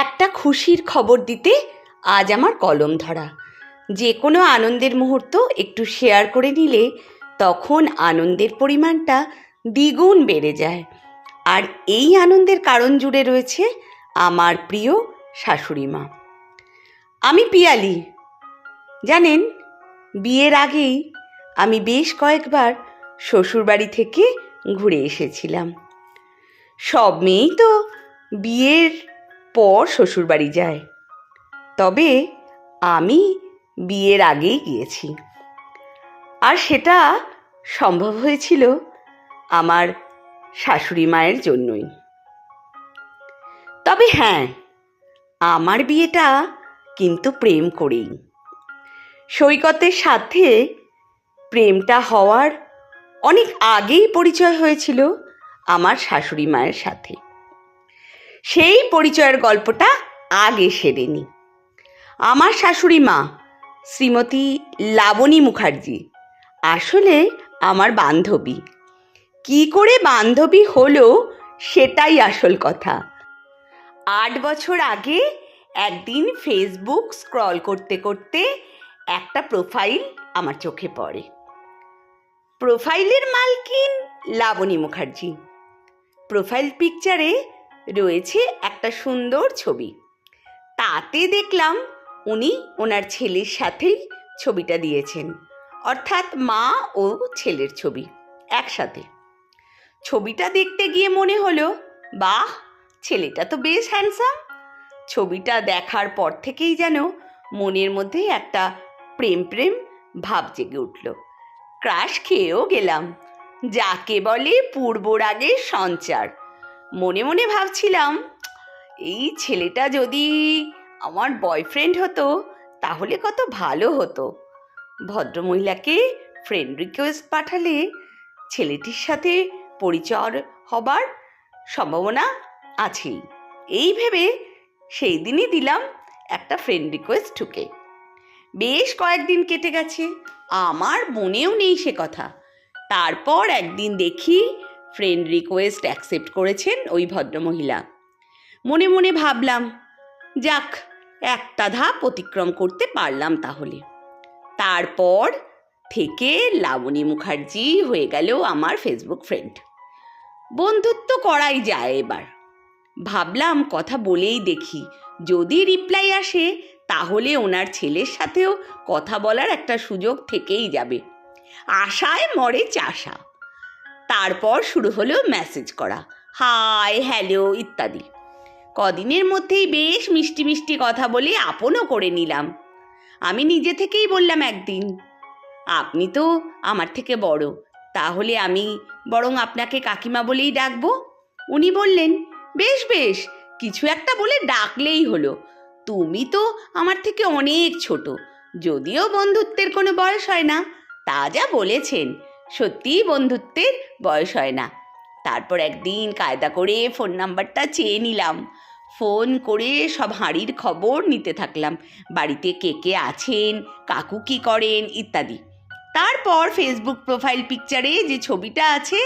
একটা খুশির খবর দিতে আজ আমার কলম ধরা। যে কোনো আনন্দের মুহূর্ত একটু শেয়ার করে নিলে তখন আনন্দের পরিমাণটা দ্বিগুণ বেড়ে যায়। আর এই আনন্দের কারণ জুড়ে রয়েছে আমার প্রিয় শাশুড়ি মা। আমি পিয়ালি। জানেন, বিয়ের আগেই আমি বেশ কয়েকবার শ্বশুরবাড়ি থেকে ঘুরে এসেছিলাম। সব মেয়েই তো বিয়ের পর শ্বশুরবাড়ি যায়। তবে আমি বিয়ের আগেই গিয়েছি। আর সেটা সম্ভব হয়েছিল আমার শাশুড়ি মায়ের জন্যই। তবে হ্যাঁ আমার বিয়েটা কিন্তু প্রেম করেই। সৈকতের সাথে প্রেমটা হওয়ার অনেক আগেই পরিচয় হয়েছিল আমার শাশুড়ি মায়ের সাথে। সেই পরিচয়ের গল্পটা আগে সেরে নি আমার শাশুড়ি মা, শ্রীমতী লাবণী মুখার্জি, আসলে আমার বান্ধবী। কি করে বান্ধবী হলো সেটাই আসল কথা। আট বছর আগে একদিন ফেসবুক স্ক্রল করতে করতে একটা প্রোফাইল আমার চোখে পড়ে। প্রোফাইলের মালকিন লাবণী মুখার্জি। প্রোফাইল পিকচারে রয়েছে একটা সুন্দর ছবি। তাতে দেখলাম উনি ওনার ছেলের সাথেই ছবিটা দিয়েছেন। অর্থাৎ মা ও ছেলের ছবি একসাথে। ছবিটা দেখতে গিয়ে মনে হলো, বাহ, ছেলেটা তো বেশ হ্যান্ডসাম ছবিটা দেখার পর থেকেই যেন মনের মধ্যে একটা প্রেম প্রেম ভাব জেগে উঠল। ক্রাশ খেয়েও গেলাম। যাকে বলে পূর্বরাগের সঞ্চার। মনে মনে ভাবছিলাম, এই ছেলেটা যদি আমার বয়ফ্রেন্ড হতো, তাহলে কত ভালো হতো। ভদ্রমহিলাকে ফ্রেন্ড রিকোয়েস্ট পাঠালে ছেলেটির সাথে পরিচয় হবার সম্ভাবনা আছেই। এই ভেবে সেই দিনই দিলাম একটা ফ্রেন্ড রিকোয়েস্ট ঢুকে। বেশ কয়েকদিন কেটে গেছে, আমার মনেও নেই সে কথা। তারপর একদিন দেখি ফ্রেন্ড রিকোয়েস্ট অ্যাকসেপ্ট করেছেন ওই ভদ্রমহিলা। মনে মনে ভাবলাম, যাক, একটা ধাপ অতিক্রম করতে পারলাম তাহলে। তারপর থেকে লাবণী মুখার্জি হয়ে গেল আমার ফেসবুক ফ্রেন্ড বন্ধুত্ব করাই যায় এবার। ভাবলাম কথা বলেই দেখি, যদি রিপ্লাই আসে, তাহলে ওনার ছেলের সাথেও কথা বলার একটা সুযোগ থেকেই যাবে। আশায় মরে চাষা। তারপর শুরু হলো মেসেজ করা। হাই হ্যালো ইত্যাদি। কদিনের মধ্যেই বেশ মিষ্টি মিষ্টি কথা বলে আপনও করে নিলাম। আমি নিজে থেকেই বললাম একদিন, আপনি তো আমার থেকে বড়, তাহলে আমি বরং আপনাকে কাকিমা বলেই ডাকবো? উনি বললেন, বেশ বেশ, কিছু একটা বলে ডাকলেই হলো। তুমি তো আমার থেকে অনেক ছোট, যদিও বন্ধুত্বের কোনো বয়স হয় না, তা যা বলেছেন সত্যিই বন্ধুত্বের বয়স হয় না। তারপর একদিন কায়দা করে ফোন নাম্বারটা চেয়ে নিলাম। ফোন করে সব হাঁড়ির খবর নিতে থাকলাম। বাড়িতে কে কে আছেন, কাকু কি করেন ইত্যাদি। তারপর ফেসবুক প্রোফাইল পিকচারে যে ছবিটা আছে,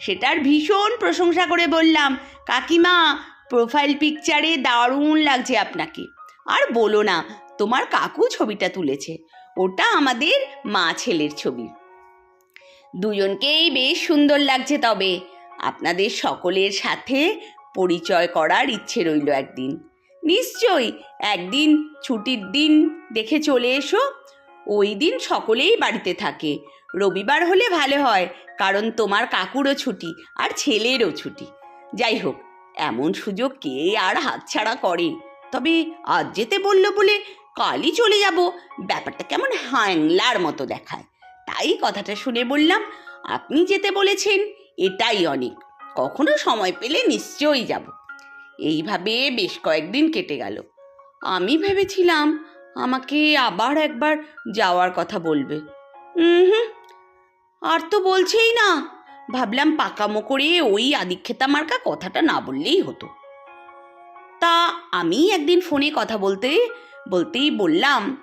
সেটার ভীষণ প্রশংসা করে বললাম, কাকিমা প্রোফাইল পিকচারে দারুণ লাগছে আপনাকে। আর বলো না, তোমার কাকু ছবিটা তুলেছে। ওটা আমাদের মা ছেলের ছবি। দুজনকেই বেশ সুন্দর লাগছে তবে। আপনাদের সকলের সাথে পরিচয় করার ইচ্ছে রইল একদিন। নিশ্চয়ই একদিন ছুটির দিন দেখে চলে এসো। ওই দিন সকলেই বাড়িতে থাকে। রবিবার হলে ভালো হয়, কারণ তোমার কাকুরও ছুটি আর ছেলেরও ছুটি। যাই হোক, এমন সুযোগ কে আর হাতছাড়া করে? তবে আজ যেতে বলল বলে কালই চলে যাব। ব্যাপারটা কেমন হ্যাংলার মতো দেখায়। তাই কথাটা শুনে বললাম, আপনি যেতে বলেছেন, এটাই অনেক। কখনো সময় পেলে নিশ্চয়ই যাব। এইভাবে বেশ কয়েকদিন কেটে গেল। আমি ভেবেছিলাম, আমাকে আবার একবার যাওয়ার কথা বলবে। হুম, আর তো বলছেই না। ভাবলাম পাকামো করে ওই আদিক্ষেতা মার্কা কথাটা না বললেই হতো। তা আমি একদিন ফোনে কথা বলতে, বলতেই বললাম,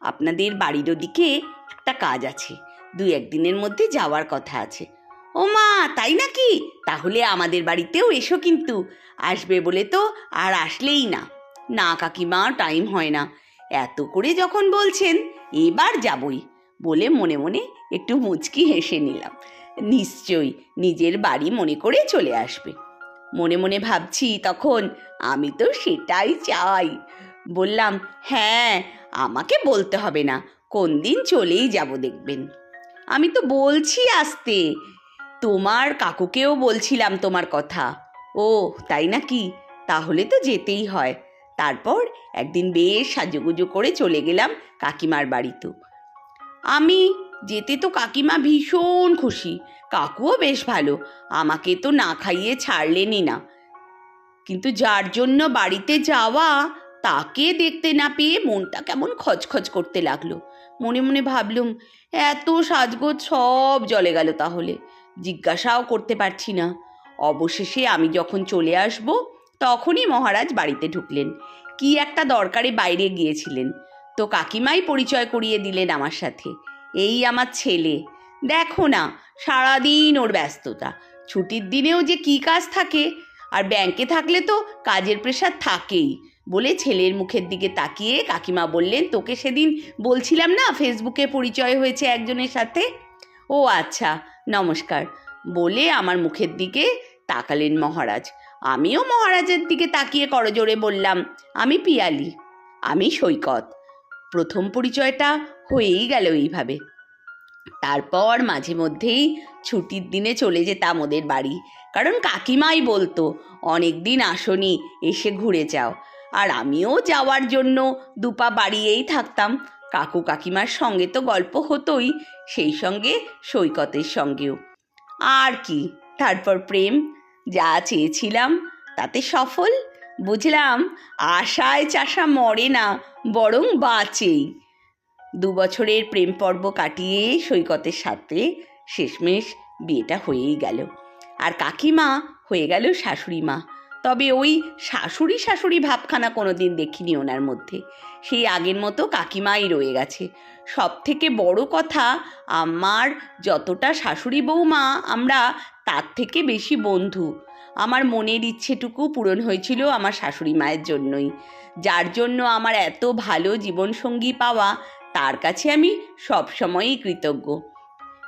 আপনাদের বাড়ির ওদিকে একটা কাজ আছে। দুই একদিনের মধ্যে যাওয়ার কথা আছে। ও মা, তাই নাকি? তাহলে আমাদের বাড়িতেও এসো কিন্তু। আসবে বলে তো আর আসলেই না। না, কাকিমা টাইম হয় না। এত করে যখন বলছেন, এবার যাবই বলে মনে মনে একটু মুচকি হেসে নিলাম। নিশ্চয়ই নিজের বাড়ি মনে করে চলে আসবে। মনে মনে ভাবছি তখন, আমি তো সেটাই চাই। বললাম হ্যাঁ আমাকে বলতে হবে না। কোন দিন চলেই যাব দেখবেন। আমি তো বলছি আসতে। তোমার কাকুকেও বলছিলাম তোমার কথা। ও, তাই নাকি? তাহলে তো যেতেই হয়। তারপর একদিন বেশ সাজুগুজু করে চলে গেলাম কাকিমার বাড়িতে। আমি, যেতে তো কাকিমা ভীষণ খুশি। কাকুও বেশ ভালো। আমাকে তো না খাইয়ে ছাড়লেনই না। কিন্তু যার জন্য বাড়িতে যাওয়া, তাকে দেখতে না পেয়ে মনটা কেমন খচখচ করতে লাগল। মনে মনে ভাবলুম, এত সাজগোজ সব জলে গেল তাহলে। জিজ্ঞাসাও করতে পারছি না। অবশেষে আমি যখন চলে আসব, তখনই মহারাজ বাড়িতে ঢুকলেন। কি একটা দরকারে বাইরে গিয়েছিলেন। তো কাকিমাই পরিচয় করিয়ে দিলেন আমার সাথে। এই আমার ছেলে। দেখো না, সারাদিন ওর ব্যস্ততা। ছুটির দিনেও যে কী কাজ থাকে, আর ব্যাংকে থাকলে তো কাজের প্রেশার থাকেই। বলে ছেলের মুখের দিকে তাকিয়ে কাকিমা বললেন, তোকে সেদিন বলছিলাম না ফেসবুকে পরিচয় হয়েছে একজনের সাথে? ও আচ্ছা নমস্কার। বলে আমার মুখের দিকে তাকালেন মহারাজ। আমিও মহারাজের দিকে তাকিয়ে করজোরে বললাম, আমি পিয়ালি, আমি সৈকত। প্রথম পরিচয়টা হয়েই গেল এইভাবে। তারপর মাঝে মধ্যেই ছুটির দিনে চলে যেতাম ওদের বাড়ি। কারণ কাকিমাই বলতো অনেক দিন আসনি, এসে ঘুরে যাও। আর আমিও যাওয়ার জন্য দুপা বাড়িয়েই থাকতাম। কাকু কাকিমার সঙ্গে তো গল্প হতোই, সেই সঙ্গে সৈকতের সঙ্গেও। আর কি, তারপর প্রেম, যা চেয়েছিলাম তাতে সফল। বুঝলাম, আশায় চাষা মরে না, বরং বাঁচেই। দু বছরের প্রেম পর্ব কাটিয়ে সৈকতের সাথে শেষমেশ বিয়েটা হয়েই গেল। আর কাকিমা হয়ে গেল শাশুড়ি মা। তবে ওই শাশুড়ি শাশুড়ি ভাবখানা কোনো দিন দেখিনি ওনার মধ্যে। সেই আগের মতো কাকিমাই রয়ে গেছে। সব থেকে বড় কথা, আমার যতটা শাশুড়ি বৌমা, আমরা তার থেকে বেশি বন্ধু। আমার মনের ইচ্ছেটুকু পূরণ হয়েছিল আমার শাশুড়ি মায়ের জন্যই। যার জন্য আমার এত ভালো জীবনসঙ্গী পাওয়া, তার কাছে আমি সবসময়ই কৃতজ্ঞ।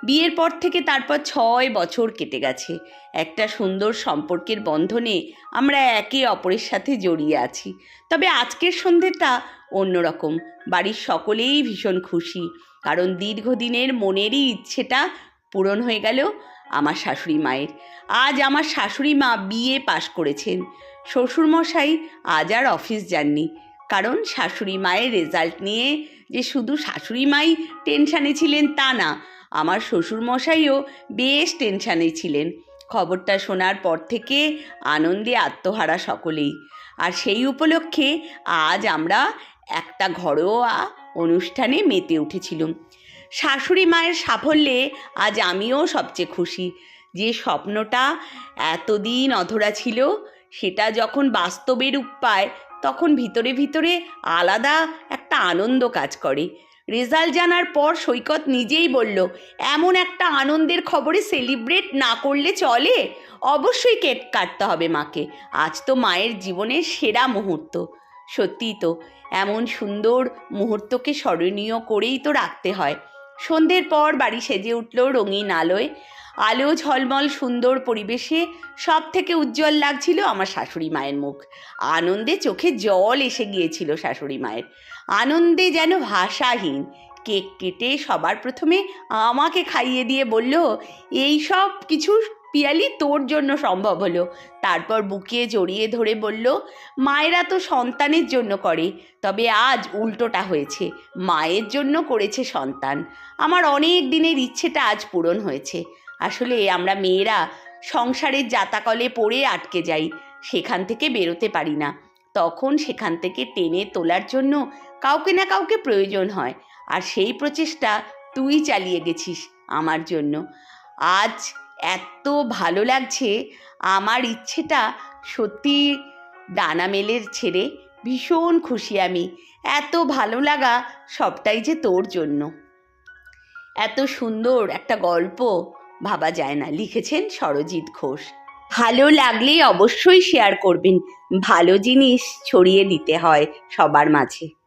বিয়ের পর থেকে তারপর ছয় বছর কেটে গেছে। একটা সুন্দর সম্পর্কের বন্ধনে আমরা একে অপরের সাথে জড়িয়ে আছি। তবে আজকের সন্ধ্যেটা অন্যরকম। বাড়ির সকলেই ভীষণ খুশি। কারণ দীর্ঘদিনের মনেরই ইচ্ছেটা পূরণ হয়ে গেল আমার শাশুড়ি মায়ের। আজ আমার শাশুড়ি মা বিয়ে পাশ করেছেন। শ্বশুরমশাই আজ আর অফিস যাননি। কারণ শাশুড়ি মায়ের রেজাল্ট নিয়ে যে শুধু শাশুড়ি মাই টেনশানে ছিলেন তা না আমার শ্বশুরমশাইও বেশ টেনশানে ছিলেন। খবরটা শোনার পর থেকে আনন্দে আত্মহারা সকলেই। আর সেই উপলক্ষে আজ আমরা একটা ঘরোয়া অনুষ্ঠানে মেতে উঠেছিলাম। শাশুড়ি মায়ের সাফল্যে আজ আমিও সবচেয়ে খুশি। যে স্বপ্নটা এতদিন অধরা ছিল, সেটা যখন বাস্তবে রূপ পায়, তখন ভিতরে ভিতরে আলাদা একটা আনন্দ কাজ করে। রেজাল্ট জানার পর সৈকত নিজেই বলল, এমন একটা আনন্দের খবরে সেলিব্রেট না করলে চলে? অবশ্যই কেক কাটতে হবে মাকে। আজ তো মায়ের জীবনের সেরা মুহূর্ত। সত্যিই তো, এমন সুন্দর মুহূর্তকে স্মরণীয় করেই তো রাখতে হয়। সন্ধ্যের পর বাড়ি সেজে উঠল রঙিন আলোয়। আলো ঝলমল সুন্দর পরিবেশে সব থেকে উজ্জ্বল লাগছিল আমার শাশুড়ি মায়ের মুখ। আনন্দে চোখে জল এসে গিয়েছিল শাশুড়ি মায়ের। আনন্দে যেন ভাষাহীন। কেক কেটে সবার প্রথমে আমাকে খাইয়ে দিয়ে বলল, এই সব কিছু পিয়ালি তোর জন্য সম্ভব হলো। তারপর বুকে জড়িয়ে ধরে বলল, মায়েরা তো সন্তানের জন্য করে, তবে আজ উল্টোটা হয়েছে। মায়ের জন্য করেছে সন্তান। আমার অনেক দিনের ইচ্ছেটা আজ পূরণ হয়েছে। আসলে আমরা মেয়েরা সংসারের জাতাকলে পড়ে আটকে যাই, সেখান থেকে বেরোতে পারি না। তখন সেখান থেকে টেনে তোলার জন্য কাউকে না কাউকে প্রয়োজন হয়। আর সেই প্রচেষ্টা তুই চালিয়ে গেছিস আমার জন্য। আজ এত ভালো লাগছে, আমার ইচ্ছেটা সত্যি ডানা মেলের ছেড়ে ভীষণ খুশি আমি। এত ভালো লাগা সবটাই যে তোর জন্য। এত সুন্দর একটা গল্প ভাবা যায় না, লিখেছেন সরজিৎ ঘোষ। ভালো লাগলে অবশ্যই শেয়ার করবেন। ভালো জিনিস ছড়িয়ে দিতে হয় সবার মাঝে।